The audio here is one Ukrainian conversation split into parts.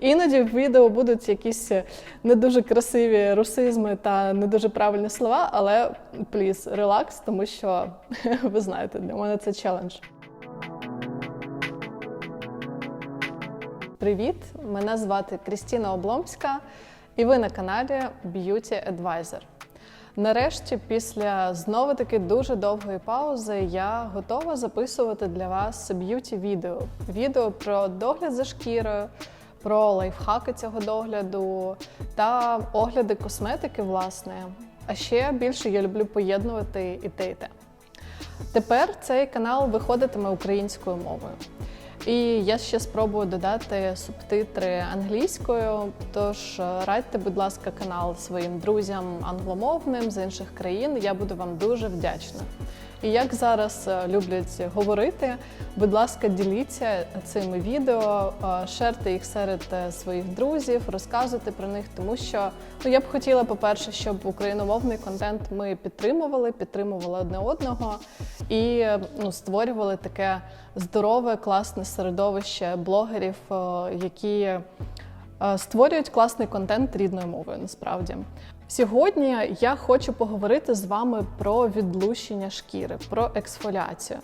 Іноді в відео будуть якісь не дуже красиві русизми та не дуже правильні слова, але пліз, релакс, тому що ви знаєте, для мене це челендж. Привіт! Мене звати Крістіна Обломська, і ви на каналі Beauty Advisor. Нарешті, після знову таки дуже довгої паузи, я готова записувати для вас б'юті відео. Відео про догляд за шкірою, про лайфхаки цього догляду та огляди косметики, власне. А ще більше я люблю поєднувати і те, і те. Тепер цей канал виходитиме українською мовою. І я ще спробую додати субтитри англійською. Тож радьте, будь ласка, канал своїм друзям англомовним з інших країн. Я буду вам дуже вдячна. І як зараз е, люблять говорити, будь ласка, діліться цими відео, е, шерте їх серед е, своїх друзів, розказуйте про них, тому що ну я б хотіла, по-перше, щоб україномовний контент ми підтримували, підтримували одне одного і ну, створювали таке здорове, класне середовище блогерів, які створюють класний контент рідною мовою. Насправді. Сьогодні я хочу поговорити з вами про відлущення шкіри, про ексфоліацію.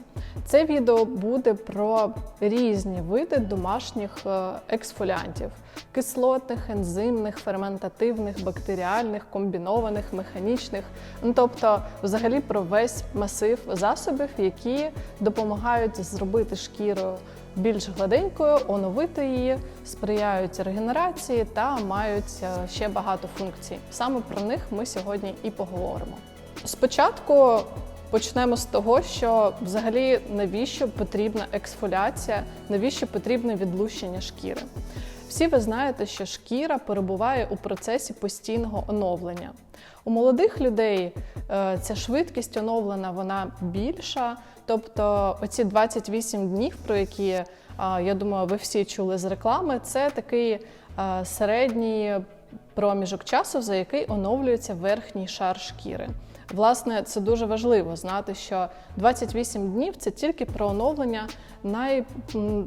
Це відео буде про різні види домашніх е, ексфоліантів: кислотних, ензимних, ферментативних, бактеріальних, комбінованих, механічних. Ну тобто, взагалі, про весь масив засобів, які допомагають зробити шкіру більш гладенькою, оновити її, сприяють регенерації та мають е, ще багато функцій. Саме про них ми сьогодні і поговоримо. Спочатку почнемо з того, що взагалі навіщо потрібна ексфоліація, навіщо потрібне відлущення шкіри. Всі ви знаєте, що шкіра перебуває у процесі постійного оновлення. У молодих людей е, ця швидкість оновлена вона більша. Тобто, оці 28 днів, про які е, я думаю, ви всі чули з реклами, це такий е, середній проміжок часу, за який оновлюється верхній шар шкіри. Власне, це дуже важливо знати, що 28 днів це тільки про оновлення най,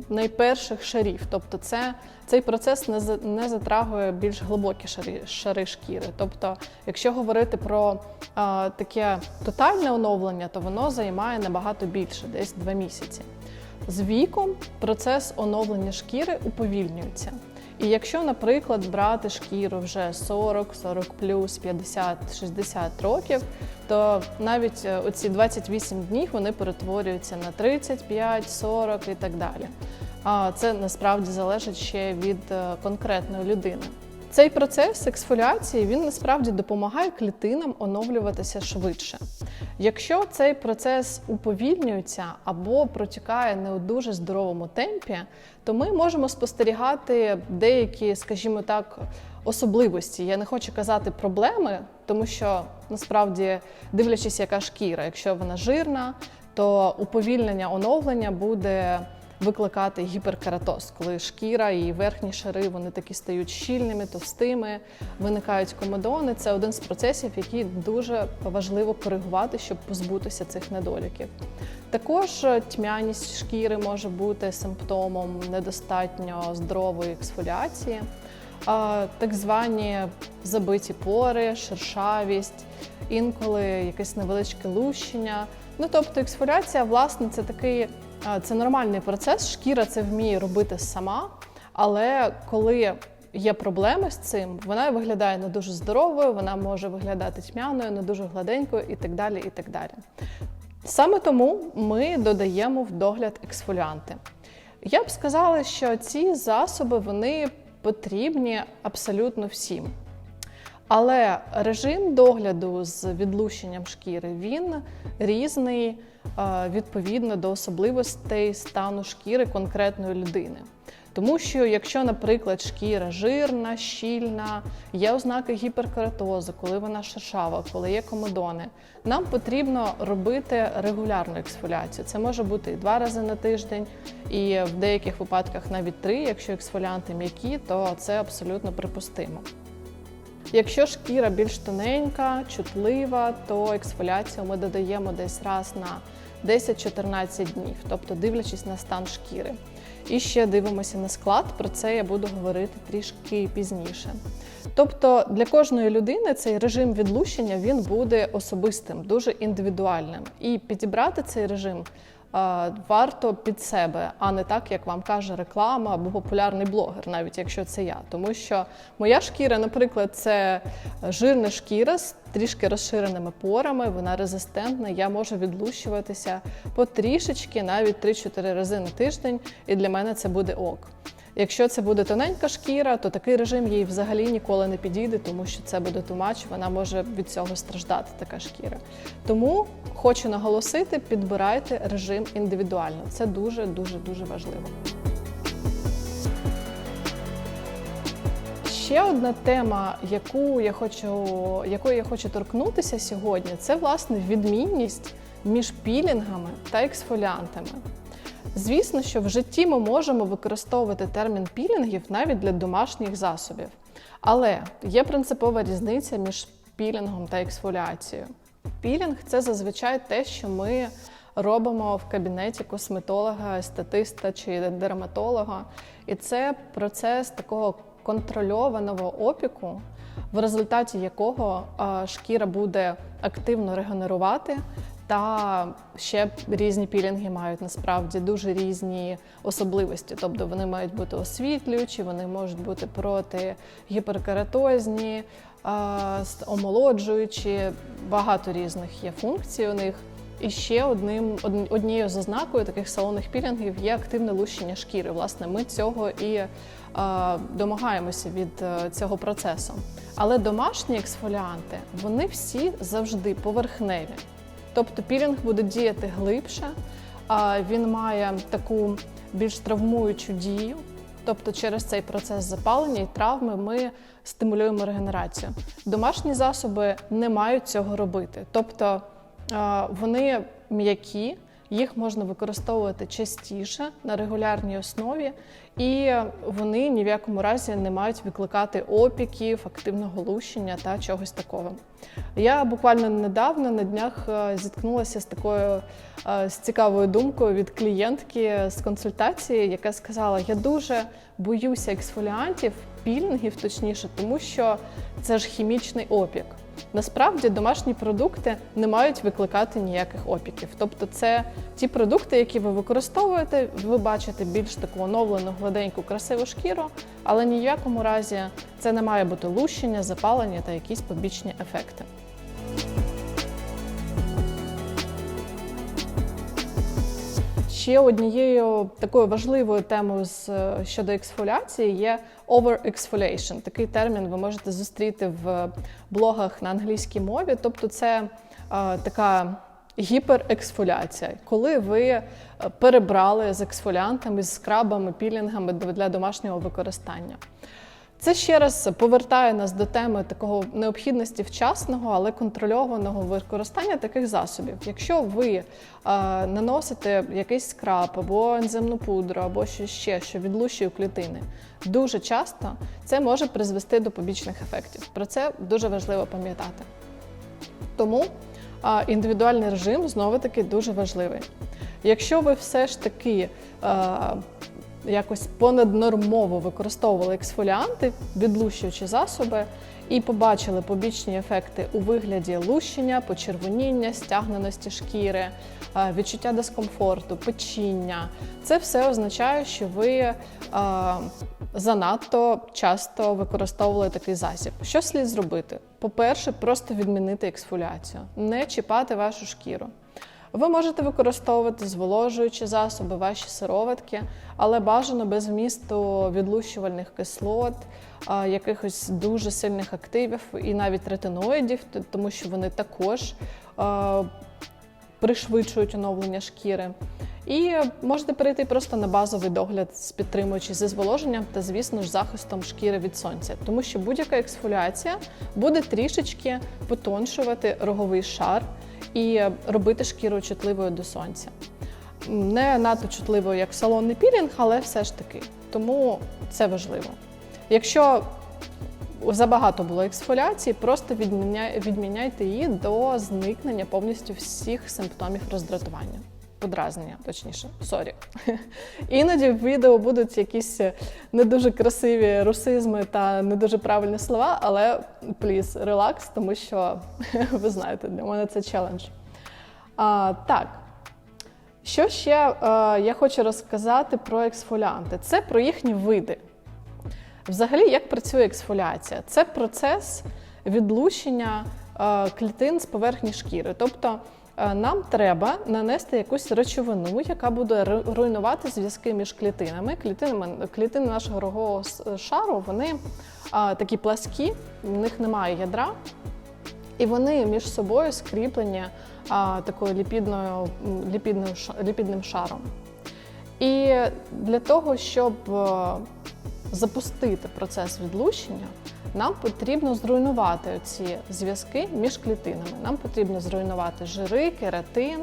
найперших шарів. Тобто, це, цей процес не, не затрагує більш глибокі шари, шари шкіри. Тобто, якщо говорити про а, таке тотальне оновлення, то воно займає набагато більше, десь 2 місяці. З віком процес оновлення шкіри уповільнюється. І якщо, наприклад, брати шкіру вже 40, 40 плюс, 50, 60 років, то навіть е, оці 28 днів вони перетворюються на 35, 40 і так далі. А це насправді залежить ще від е, конкретної людини. Цей процес ексфоліації він насправді допомагає клітинам оновлюватися швидше. Якщо цей процес уповільнюється або протікає не у дуже здоровому темпі, то ми можемо спостерігати деякі, скажімо так, особливості. Я не хочу казати проблеми, тому що насправді, дивлячись, яка шкіра, якщо вона жирна, то уповільнення оновлення буде викликати гіперкератоз, коли шкіра і верхні шари вони такі стають щільними, товстими, виникають комедони. Це один з процесів, який дуже важливо коригувати, щоб позбутися цих недоліків. Також е, тьмяність шкіри може бути симптомом недостатньо здорової ексфоліації. Так звані забиті пори, шершавість, інколи якесь невеличке лущення. Ну тобто ексфоліація, власне, це такий це нормальний процес. Шкіра це вміє робити сама, але коли є проблеми з цим, вона виглядає не дуже здоровою, вона може виглядати тьмяною, не дуже гладенькою і так далі. і так далі. Саме тому ми додаємо в догляд ексфоліанти. Я б сказала, що ці засоби вони потрібні абсолютно всім. Але режим догляду з відлущенням шкіри він різний відповідно до особливостей стану шкіри конкретної людини. Тому що, якщо, наприклад, шкіра жирна, щільна, є ознаки гіперкератозу, коли вона шершава, коли є комедони, нам потрібно робити регулярну ексфоліацію. Це може бути і два рази на тиждень, і в деяких випадках навіть три, якщо ексфоліанти м'які, то це абсолютно припустимо. Якщо шкіра більш тоненька, чутлива, то ексфоліацію ми додаємо десь раз на 10-14 днів, тобто дивлячись на стан шкіри. І ще дивимося на склад. Про це я буду говорити трішки пізніше. Тобто для кожної людини цей режим відлущення він буде особистим, дуже індивідуальним. І підібрати цей режим варто під себе, а не так, як вам каже реклама або популярний блогер, навіть якщо це я. Тому що моя шкіра, наприклад, це жирна шкіра з трішки розширеними порами, вона резистентна. Я можу відлущуватися потрішечки, навіть 3-4 рази на тиждень, і для мене це буде ок. Якщо це буде тоненька шкіра, то такий режим їй взагалі ніколи не підійде, тому що це буде тумач, вона може від цього страждати, така шкіра. Тому хочу наголосити, підбирайте режим індивідуально. Це дуже дуже дуже важливо. Ще одна тема, яку я хочу, якої я хочу торкнутися сьогодні, це власне відмінність між пілінгами та ексфоліантами. Звісно, що в житті ми можемо використовувати термін пілінгів навіть для домашніх засобів. Але є принципова різниця між пілінгом та ексфоліацією. Пілінг це зазвичай те, що ми робимо в кабінеті косметолога, естетиста чи дерматолога. І це процес такого контрольованого опіку, в результаті якого шкіра буде активно регенерувати. Та ще різні пілінги мають насправді дуже різні особливості. Тобто вони мають бути освітлюючі, вони можуть бути проти гіперкератозні, омолоджуючі. Багато різних є функцій у них. І ще одним однією з ознакою таких салонних пілінгів є активне лущення шкіри. Власне, ми цього і е, домагаємося від е, цього процесу. Але домашні ексфоліанти вони всі завжди поверхневі. Тобто пілінг буде діяти глибше, він має таку більш травмуючу дію. Тобто через цей процес запалення і травми ми стимулюємо регенерацію. Домашні засоби не мають цього робити. Тобто вони м'які, їх можна використовувати частіше на регулярній основі, і вони ні в якому разі не мають викликати опіків, активного лущення та чогось такого. Я буквально недавно на днях е, зіткнулася з такою е, з цікавою думкою від клієнтки з консультації, яка сказала: Я дуже боюся ексфоліантів, пілінгів, точніше, тому що це ж хімічний опік. Насправді домашні продукти не мають викликати ніяких опіків. Тобто, це ті продукти, які ви використовуєте, ви бачите більш таку оновлену, гладеньку, красиву шкіру, але ніякому разі це не має бути лущення, запалення та якісь побічні ефекти. Ще однією такою важливою темою з щодо ексфоляції є over-exfoliation. Такий термін ви можете зустріти в блогах на англійській мові. Тобто, це е, така гіперексфоляція, коли ви е, перебрали з ексфоліантами, з скрабами, пілінгами для домашнього використання. Це ще раз повертає нас до теми такого необхідності вчасного, але контрольованого використання таких засобів. Якщо ви е, наносите якийсь скраб або ензимну пудру, або щось ще, що відлущує клітини, дуже часто це може призвести до побічних ефектів. Про це дуже важливо пам'ятати. Тому е, індивідуальний режим знову таки дуже важливий. Якщо ви все ж таки е, якось понаднормово використовували ексфоліанти, відлущуючи засоби, і побачили побічні ефекти у вигляді лущення, почервоніння, стягненості шкіри, е, відчуття дискомфорту, печіння. Це все означає, що ви е, занадто часто використовували такий засіб. Що слід зробити? По-перше, просто відмінити ексфоліацію, не чіпати вашу шкіру. Ви можете використовувати зволожуючі засоби, ваші сироватки, але бажано без вмісту відлущувальних кислот, якихось дуже сильних активів і навіть ретиноїдів, тому що вони також пришвидшують оновлення шкіри. І можете перейти просто на базовий догляд з підтримуючи зі зволоженням та, звісно ж, захистом шкіри від сонця, тому що будь-яка ексфоліація буде трішечки потоншувати роговий шар і робити шкіру чутливою до сонця. Не надто чутливою, як салонний пілінг, але все ж таки. Тому це важливо. Якщо забагато було ексфоліації, просто відміняйте її до зникнення повністю всіх симптомів роздратування. Подразнення, точніше, сорі. Іноді в відео будуть якісь не дуже красиві русизми та не дуже правильні слова, але пліз, релакс, тому що ви знаєте, для мене це челендж. А, так. Що ще е, я хочу розказати про ексфоліанти? Це про їхні види. Взагалі, як працює ексфоліація? Це процес відлущення е, клітин з поверхні шкіри. Тобто е, нам треба нанести якусь речовину, яка буде руйнувати зв'язки між клітинами. Клітинами клітини нашого рогового шару вони е, такі пласкі, в них немає ядра. І вони між собою скріплені а, такою ліпідною, м, ліпідною, ша- ліпідним шаром. І для того, щоб е, запустити процес відлущення, нам потрібно зруйнувати ці зв'язки між клітинами. Нам потрібно зруйнувати жири, кератин,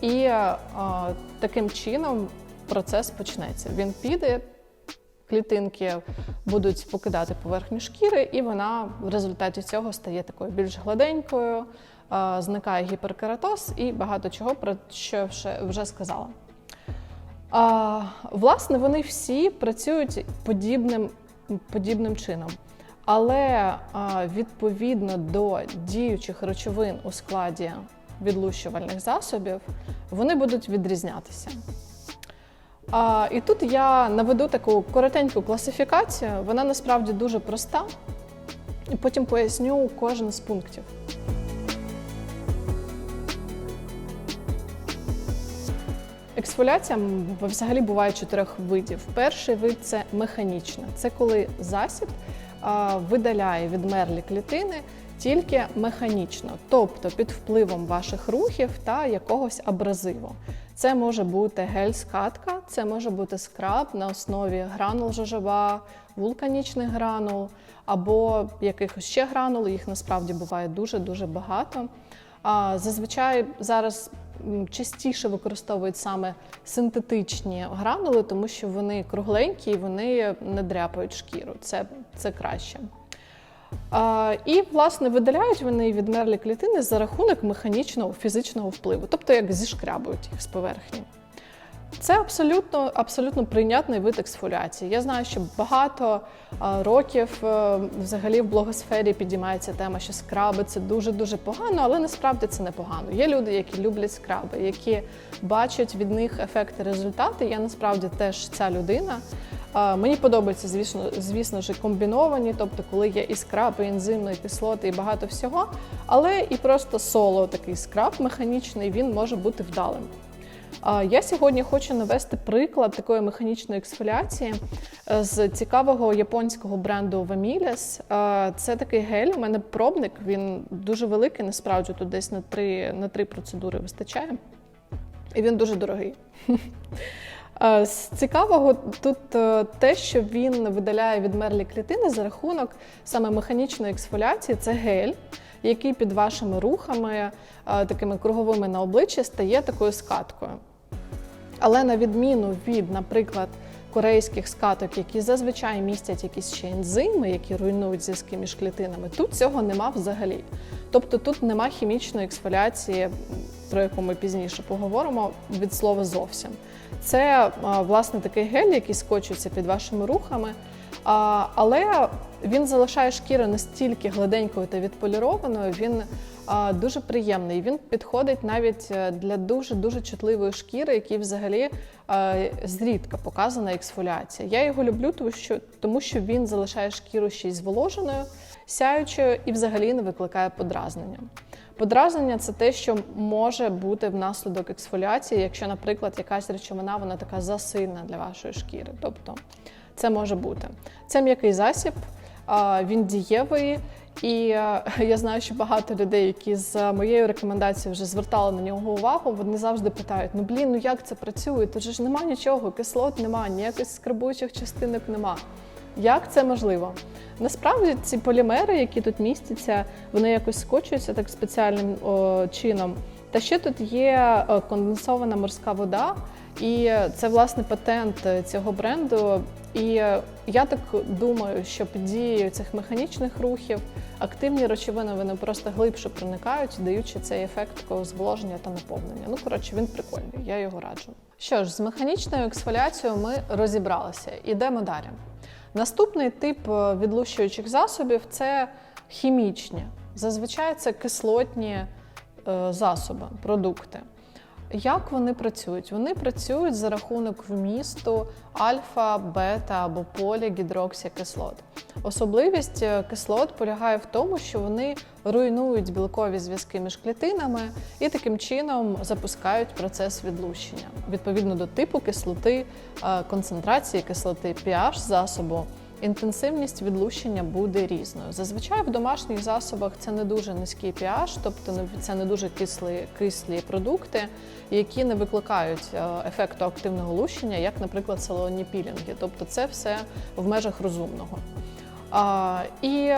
і е, таким чином процес почнеться. Він піде, клітинки будуть покидати поверхню шкіри, і вона в результаті цього стає такою більш гладенькою, е, зникає гіперкератоз і багато чого, про що вже, сказала. А, власне, вони всі працюють подібним, подібним чином. Але відповідно до діючих речовин у складі відлущувальних засобів, вони будуть відрізнятися. І тут я наведу таку коротеньку класифікацію. Вона насправді дуже проста, і потім поясню кожен з пунктів. Ексфоляція взагалі буває чотирьох видів. Перший вид це механічна. Це коли засіб видаляє відмерлі клітини тільки механічно, тобто під впливом ваших рухів та якогось абразиву. Це може бути гель-скатка, це може бути скраб на основі гранул жожоба, вулканічних гранул або якихось ще гранул. Їх насправді буває дуже дуже багато. Зазвичай зараз частіше використовують саме синтетичні гранули, тому що вони кругленькі і вони не дряпають шкіру. Це, це краще. А, і, власне, видаляють вони відмерлі клітини за рахунок механічного фізичного впливу, тобто як зішкрябують їх з поверхні. Це абсолютно, абсолютно прийнятний вид ексфоліації. Я знаю, що багато років е, взагалі в блогосфері підіймається тема, що скраби це дуже-дуже погано, але насправді це не погано. Є люди, які люблять скраби, які бачать від них ефекти, результати. Я насправді теж ця людина. Мені подобається, звісно, звісно ж, комбіновані, тобто, коли є і скраб, і ензимної кислоти, і багато всього. Але і просто соло такий скраб механічний, він може бути вдалим. Я сьогодні хочу навести приклад такої механічної ексфоліації е, з цікавого японського бренду Vamilias. Е, Це такий гель. У мене пробник, він дуже великий, насправді тут десь на три, на три процедури вистачає. І він дуже дорогий. З цікавого тут е, те, що він видаляє відмерлі клітини за рахунок саме механічної ексфоліації. Це гель, який під вашими рухами, е, такими круговими на обличчі, стає такою скаткою. Але на відміну від, наприклад, корейських скаток, які зазвичай містять якісь ще ензими, які руйнують зв'язки між клітинами, тут цього нема взагалі. Тобто тут нема хімічної ексфоліації, про яку ми пізніше поговоримо, від слова зовсім. Це власне такий гель, який скочується під вашими рухами, але він залишає шкіру настільки гладенькою та відполірованою, він а, дуже приємний. Він підходить навіть е, для дуже дуже чутливої шкіри, якій взагалі е, зрідка показана ексфоліація. Я його люблю, тому що, тому що він залишає шкіру ще й зволоженою, сяючою і взагалі не викликає подразнення. Подразнення це те, що може бути внаслідок ексфоліації, якщо, наприклад, якась речовина вона така засильна для вашої шкіри. Тобто це може бути. Це м'який засіб, а, він дієвий. І е, я знаю, що багато людей, які з моєю рекомендацією вже звертали на нього увагу, вони завжди питають: ну блін, ну як це працює? Тут ж нема нічого, кислот нема, ніяких скарбучих частинок нема. Як це можливо? Насправді ці полімери, які тут містяться, вони якось скочуються так спеціальним о, чином. Та ще тут є е, конденсована морська вода, і це власне патент цього бренду. І е, я так думаю, що під дією цих механічних рухів активні речовини вони просто глибше проникають, даючи цей ефект такого зволоження та наповнення. Ну коротше, він прикольний, я його раджу. Що ж, з механічною ексфоліацією ми розібралися. Ідемо далі. Наступний тип е, відлущуючих засобів це хімічні. Зазвичай це кислотні е, засоби, продукти. Як вони працюють? Вони працюють за рахунок вмісту альфа, бета або полігідроксікислот. Особливість е, кислот полягає в тому, що вони руйнують білкові зв'язки між клітинами і таким чином запускають процес відлущення. Відповідно до типу кислоти, е, концентрації кислоти, pH засобу. Інтенсивність відлущення буде різною. Зазвичай в домашніх засобах це не дуже низький pH, тобто це не дуже кислі, кислі продукти, які не викликають е, ефекту активного лущення, як, наприклад, салонні пілінги. Тобто це все в межах розумного. А, і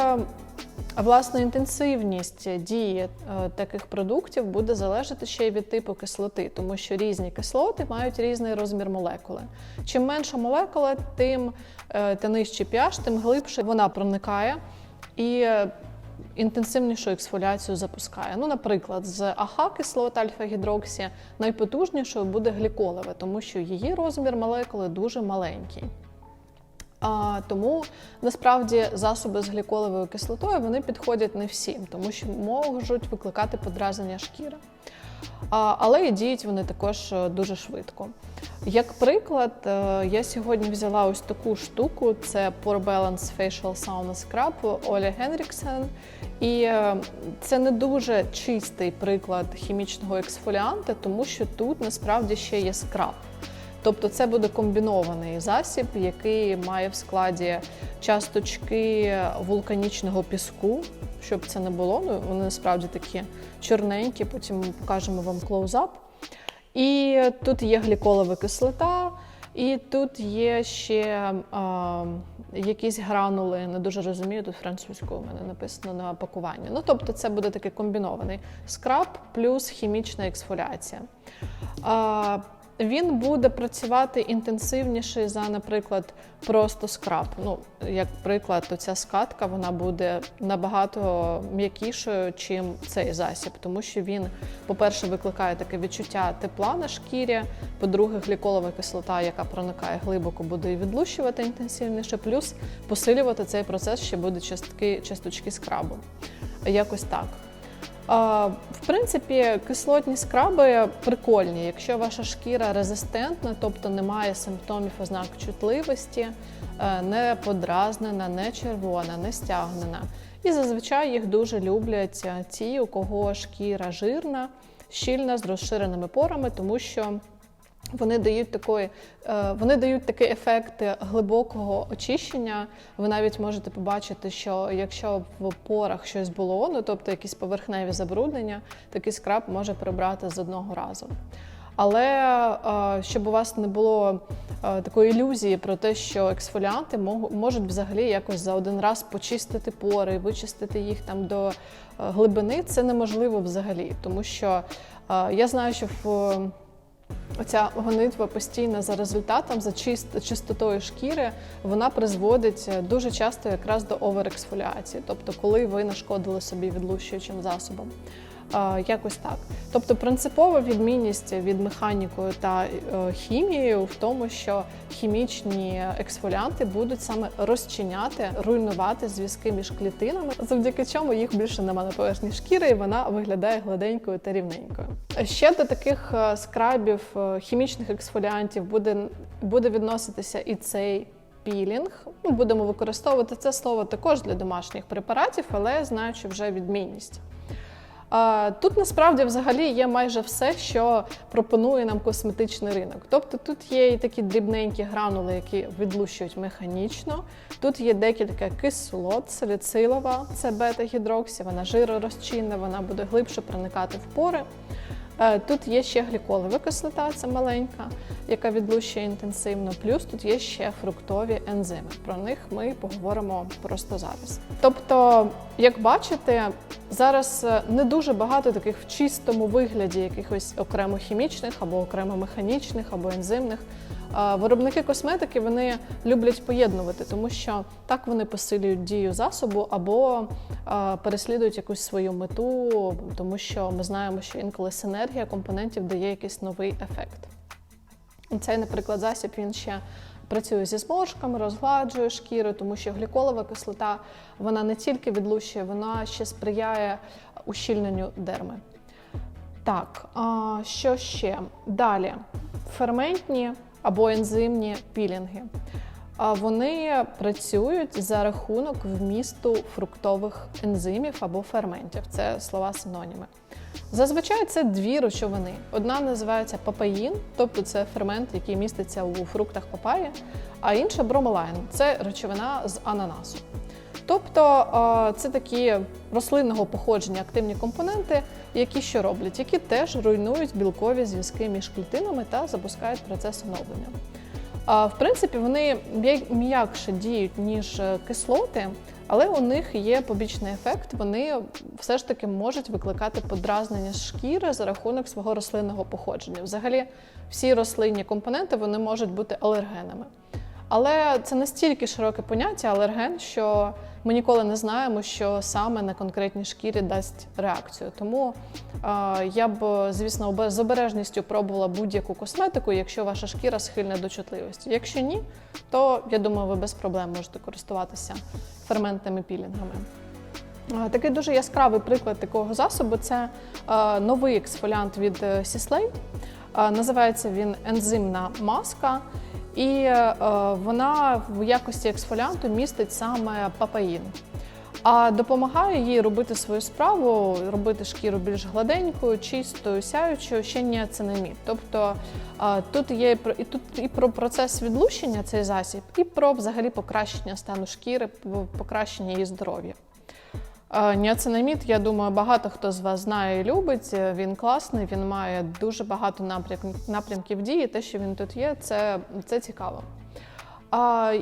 е, власне інтенсивність дії е, таких продуктів буде залежати ще й від типу кислоти, тому що різні кислоти мають різний розмір молекули. Чим менша молекула, тим е, та нижчий pH, тим глибше вона проникає і е, інтенсивнішу ексфоліацію запускає. Ну, наприклад, з АХ кислот альфа-гідроксі найпотужнішою буде гліколеве, тому що її розмір молекули дуже маленький. А, тому насправді засоби з гліколевою кислотою вони підходять не всім, тому що можуть викликати подразнення шкіри. А, але і діють вони також е, дуже швидко. Як приклад, е, я сьогодні взяла ось таку штуку: це Pore Balance Facial Sauna Scrub Олі Генріксен. І е, це не дуже чистий приклад хімічного ексфоліанта, тому що тут насправді ще є скраб. Тобто це буде комбінований засіб, який має в складі часточки вулканічного піску, щоб це не було. Ну, вони насправді такі чорненькі, потім покажемо вам клоузап. І тут є гліколова кислота, і тут є ще а, якісь гранули, не дуже розумію, тут французькою у мене написано на пакуванні. Ну, тобто, це буде такий комбінований скраб плюс хімічна ексфоліація. А, він буде працювати інтенсивніше за, наприклад, просто скраб. Ну, як приклад, то ця скатка вона буде набагато м'якішою, чим цей засіб, тому що він, по-перше, викликає таке відчуття тепла на шкірі. По-друге, гліколова кислота, яка проникає глибоко, буде відлущувати інтенсивніше, плюс посилювати цей процес ще буде частки, часточки скрабу. Якось так. В принципі, кислотні скраби прикольні, якщо ваша шкіра резистентна, тобто немає симптомів ознак чутливості, е, не подразнена, не червона, не стягнена. І зазвичай їх дуже люблять е, ті, у кого шкіра жирна, щільна з розширеними порами, тому що вони дають такої, е, вони дають такий ефект глибокого очищення. Ви навіть можете побачити, що якщо в порах щось було, ну тобто якісь поверхневі забруднення, такий скраб може прибрати з одного разу. Але е, щоб у вас не було е, такої ілюзії про те, що ексфоліанти можуть взагалі якось за один раз почистити пори, вичистити їх там до глибини, це неможливо взагалі, тому що я знаю, що в Оця гонитва постійна за результатом, за чист, чистотою шкіри, вона призводить е, дуже часто якраз до оверексфоліації, тобто коли ви нашкодили собі відлущуючим засобом. Якось так. Тобто принципова відмінність від механікою та е, хімією в тому, що хімічні ексфоліанти будуть саме розчиняти, руйнувати зв'язки між клітинами, завдяки чому їх більше немає на поверхні шкіри, і вона виглядає гладенькою та рівненькою. Ще до таких е, скрабів е, хімічних ексфоліантів буде, буде відноситися і цей. Пілінг, будемо використовувати це слово також для домашніх препаратів, але знаючи вже відмінність. Тут насправді взагалі є майже все, що пропонує нам косметичний ринок. Тобто тут є і такі дрібненькі гранули, які відлущують механічно. Тут є декілька кислот, саліцилова, це бета-гідроксі, вона жиророзчинна, вона буде глибше проникати в пори. Е, Тут є ще гліколова кислота, це маленька, яка відлущує інтенсивно. Плюс тут є ще фруктові ензими. Про них ми поговоримо просто зараз. Тобто, як бачите, зараз е, не дуже багато таких в чистому вигляді якихось окремо хімічних або окремо механічних або ензимних Виробники косметики вони люблять поєднувати, тому що так вони посилюють дію засобу або переслідують якусь свою мету, тому що ми знаємо, що інколи синергія компонентів дає якийсь новий ефект. Цей, наприклад, засіб він ще працює зі зморшками, розгладжує шкіру, тому що гліколова кислота вона не тільки відлущує, вона ще сприяє ущільненню дерми. Так, що ще? Далі ферментні або ензимні пілінги. Вони працюють за рахунок вмісту фруктових ензимів або ферментів. Це слова синоніми. Зазвичай це дві речовини. Одна називається папаїн, тобто це фермент, який міститься у фруктах папаї, а інша бромелайн це речовина з ананасу. Тобто це такі рослинного походження активні компоненти, які що роблять, які теж руйнують білкові зв'язки між клітинами та запускають процес оновлення. В принципі, вони м'якше діють, ніж е, кислоти, але у них є побічний ефект. Вони все ж таки можуть викликати подразнення шкіри за рахунок свого рослинного походження. Взагалі, всі рослинні компоненти вони можуть бути алергенами. Але це настільки широке поняття алерген, що ми ніколи не знаємо, що саме на конкретній шкірі дасть реакцію. Тому е, я б, звісно, з обережністю пробувала будь-яку косметику, якщо ваша шкіра схильна до чутливості. Якщо ні, то я думаю, ви без проблем можете користуватися ферментними пілінгами. Е, Такий дуже яскравий приклад такого засобу це е, новий ексфоліант від Sisley. Е, Називається він ензимна маска, і е, вона в якості ексфоліанту містить саме папаїн. А допомагає їй робити свою справу, робити шкіру більш гладенькою, чистою, сяючою, ще ніацинамід. Тобто е, тут є і тут і про процес відлущення цей засіб, і про взагалі покращення стану шкіри, покращення її здоров'я. Ніацинамід, я думаю, багато хто з вас знає і любить. Е, Він класний, він має дуже багато напрям- напрямків дії. Те, що він тут є, це, це цікаво.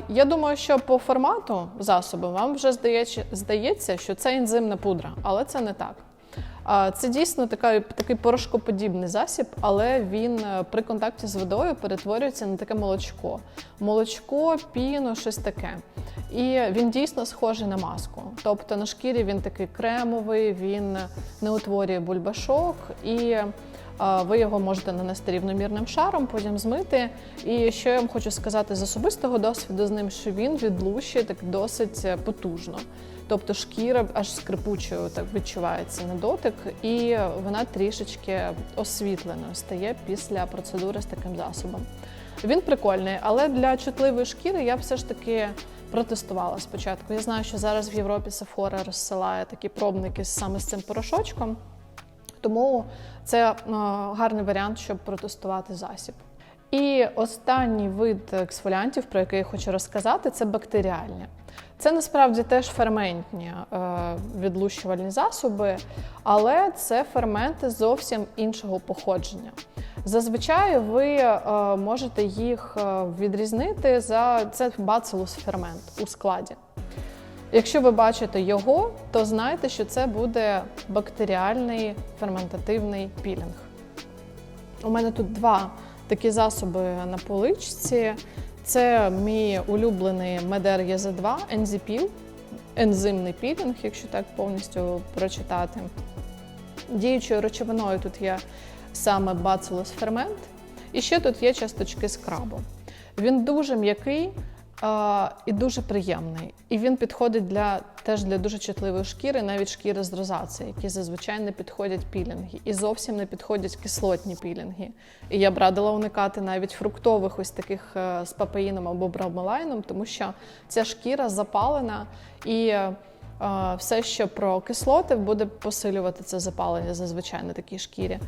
Я думаю, що по формату засобу вам вже здається, що це ензимна пудра, але це не так. Це дійсно така, такий порошкоподібний засіб, але він е, при контакті з водою перетворюється на таке молочко. Молочко, піну, щось таке. І він дійсно схожий на маску. Тобто на шкірі він такий кремовий, він не утворює бульбашок і. Ви його можете нанести рівномірним шаром, потім змити. І що я вам хочу сказати з особистого досвіду з ним, що він відлущує так досить е, потужно. Тобто шкіра аж скрипучою так відчувається на дотик, і вона трішечки освітленою стає після процедури з таким засобом. Він прикольний, але для чутливої шкіри я все ж таки протестувала спочатку. Я знаю, що зараз в Європі Sephora розсилає такі пробники саме з цим порошочком. Тому це е, гарний варіант, щоб протестувати засіб. І останній вид ексфоліантів, про який я хочу розказати, це бактеріальні. Це насправді теж ферментні е, відлущувальні засоби, але це ферменти зовсім іншого походження. Зазвичай ви е, можете їх е, відрізнити за це бацилус фермент у складі. Якщо ви бачите його, то знайте, що це буде бактеріальний ферментативний пілінг. У мене тут два такі засоби на поличці. Це мій улюблений Медер ЄЗ2 ензіпіл, ензимний пілінг, якщо так повністю прочитати. Діючою речовиною тут є саме бацилус фермент, і ще тут є часточки скрабу. Він дуже м'який і дуже приємний. І він підходить для теж для дуже чутливої шкіри, навіть шкіри з розації, які зазвичай не підходять пілінги, і зовсім не підходять кислотні пілінги. І я б радила уникати навіть фруктових ось таких е, з папаїном або бромелайном, тому що ця шкіра запалена і. е, все, що про кислоти, буде посилювати це запалення зазвичай на такій шкірі.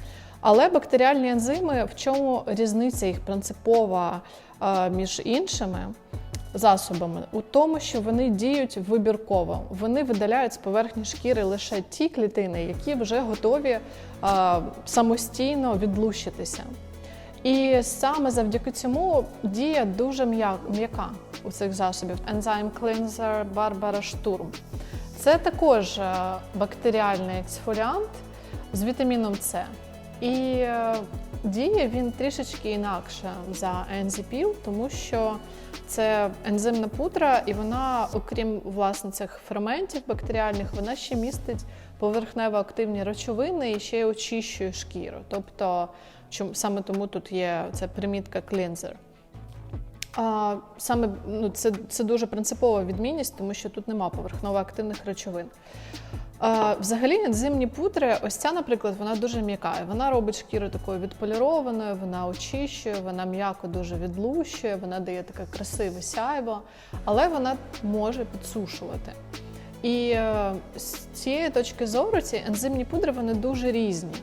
Але бактеріальні ензими, в чому різниця їх принципова е, між іншими засобами? У тому, що вони діють вибірково. Вони видаляють з поверхні шкіри лише ті клітини, які вже готові е, самостійно відлущитися. І саме завдяки цьому дія дуже м'я- м'яка у цих засобів. Enzyme Cleanser Barbara Sturm. Це також бактеріальний ексфоліант з вітаміном С. І е, діє він трішечки інакше за ензіпіл, тому що це ензимна пудра, і вона, окрім власне цих ферментів бактеріальних, вона ще містить поверхнево активні речовини і ще очищує шкіру. Тобто, чому саме тому тут є ця примітка клінзер. А, саме ну, це, це дуже принципова відмінність, тому що тут нема поверхново активних речовин. А, взагалі, ензимні пудри, ось ця, наприклад, вона дуже м'яка. Вона робить шкіру такою відполірованою, вона очищує, вона м'яко дуже відлущує, вона дає таке красиве сяйво, але вона може підсушувати. І е, з цієї точки зору ці ензимні пудри вони дуже різні.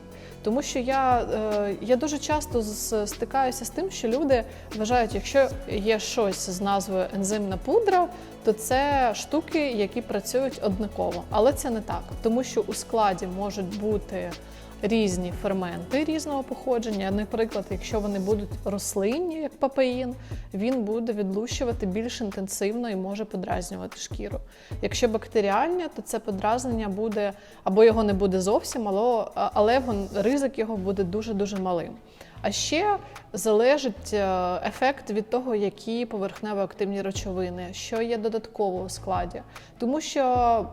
Тому що я е, я дуже часто стикаюся з тим, що люди вважають, якщо є щось з назвою ензимна пудра, то це штуки, які працюють однаково. Але це не так, тому що у складі можуть бути різні ферменти різного походження. Наприклад, якщо вони будуть рослинні, як папаїн, він буде відлущувати більш інтенсивно і може подразнювати шкіру. Якщо бактеріальні, то це подразнення буде або його не буде зовсім, але ризик його буде дуже дуже малим. А ще залежить е, ефект від того, які поверхнево активні речовини, що є додатково у складі. Тому що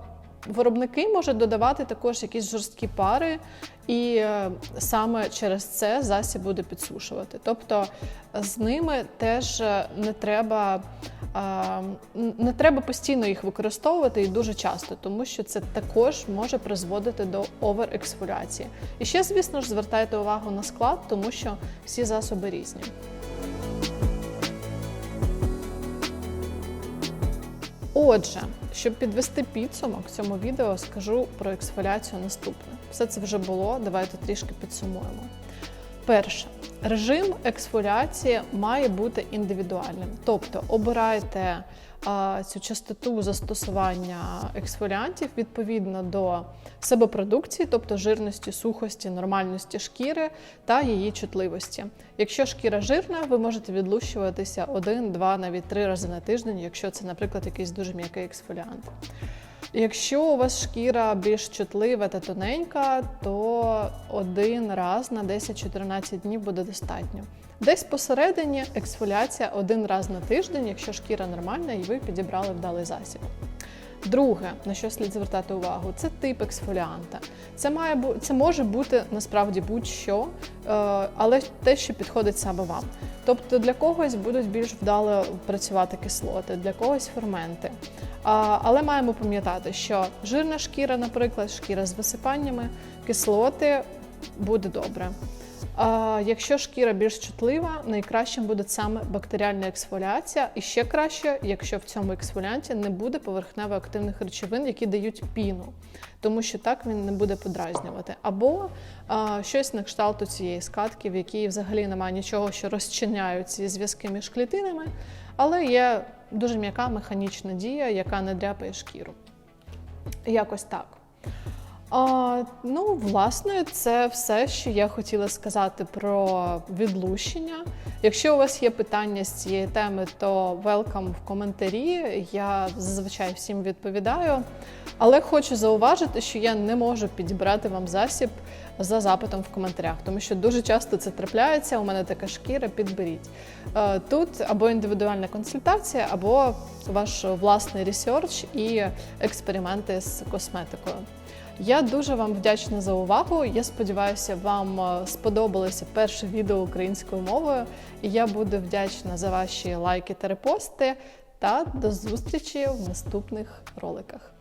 виробники можуть додавати також якісь жорсткі пари, і е, саме через це засіб буде підсушувати. Тобто з ними теж е, не треба, е, не треба постійно їх використовувати і дуже часто, тому що це також може призводити до оверексфоляції. І ще, звісно ж, звертайте увагу на склад, тому що всі засоби різні. Отже, щоб підвести підсумок цьому відео, скажу про ексфоляцію наступне. Все це вже було, давайте трішки підсумуємо. Перше, режим ексфоляції має бути індивідуальним. Тобто обирайте цю частоту застосування ексфоліантів відповідно до себепродукції, тобто жирності, сухості, нормальності шкіри та її чутливості. Якщо шкіра жирна, ви можете відлущуватися один, два, навіть три рази на тиждень, якщо це, наприклад, якийсь дуже м'який ексфоліант. Якщо у вас шкіра більш чутлива та тоненька, то один раз на 10-14 днів буде достатньо. Десь посередині ексфоляція один раз на тиждень, якщо шкіра нормальна і ви підібрали вдалий засіб. Друге, на що слід звертати увагу, це тип ексфоліанта. Це має це може бути насправді будь-що, е, але те, що підходить саме вам. Тобто для когось будуть більш вдало працювати кислоти, для когось ферменти. Але маємо пам'ятати, що жирна шкіра, наприклад, шкіра з висипаннями, кислоти буде добре. Якщо шкіра більш чутлива, найкращим буде саме бактеріальна ексфоліація, і ще краще, якщо в цьому ексфоліанті не буде поверхнево активних речовин, які дають піну, тому що так він не буде подразнювати. Або а, щось на кшталту цієї скатки, в якій взагалі немає нічого, що розчиняють ці зв'язки між клітинами, але є дуже м'яка механічна дія, яка не дряпає шкіру. Якось так. А, ну, власне, це все, що я хотіла сказати про відлущення. Якщо у вас є питання з цієї теми, то welcome в коментарі. Я зазвичай всім відповідаю. Але хочу зауважити, що я не можу підібрати вам засіб за запитом в коментарях, тому що дуже часто це трапляється. У мене така шкіра, підберіть. Е, Тут або індивідуальна консультація, або ваш власний ресерч і експерименти з косметикою. Я дуже вам вдячна за увагу. Я сподіваюся, вам е, сподобалося перше відео українською мовою. І я буду вдячна за ваші лайки та репости. Та до зустрічі в наступних роликах.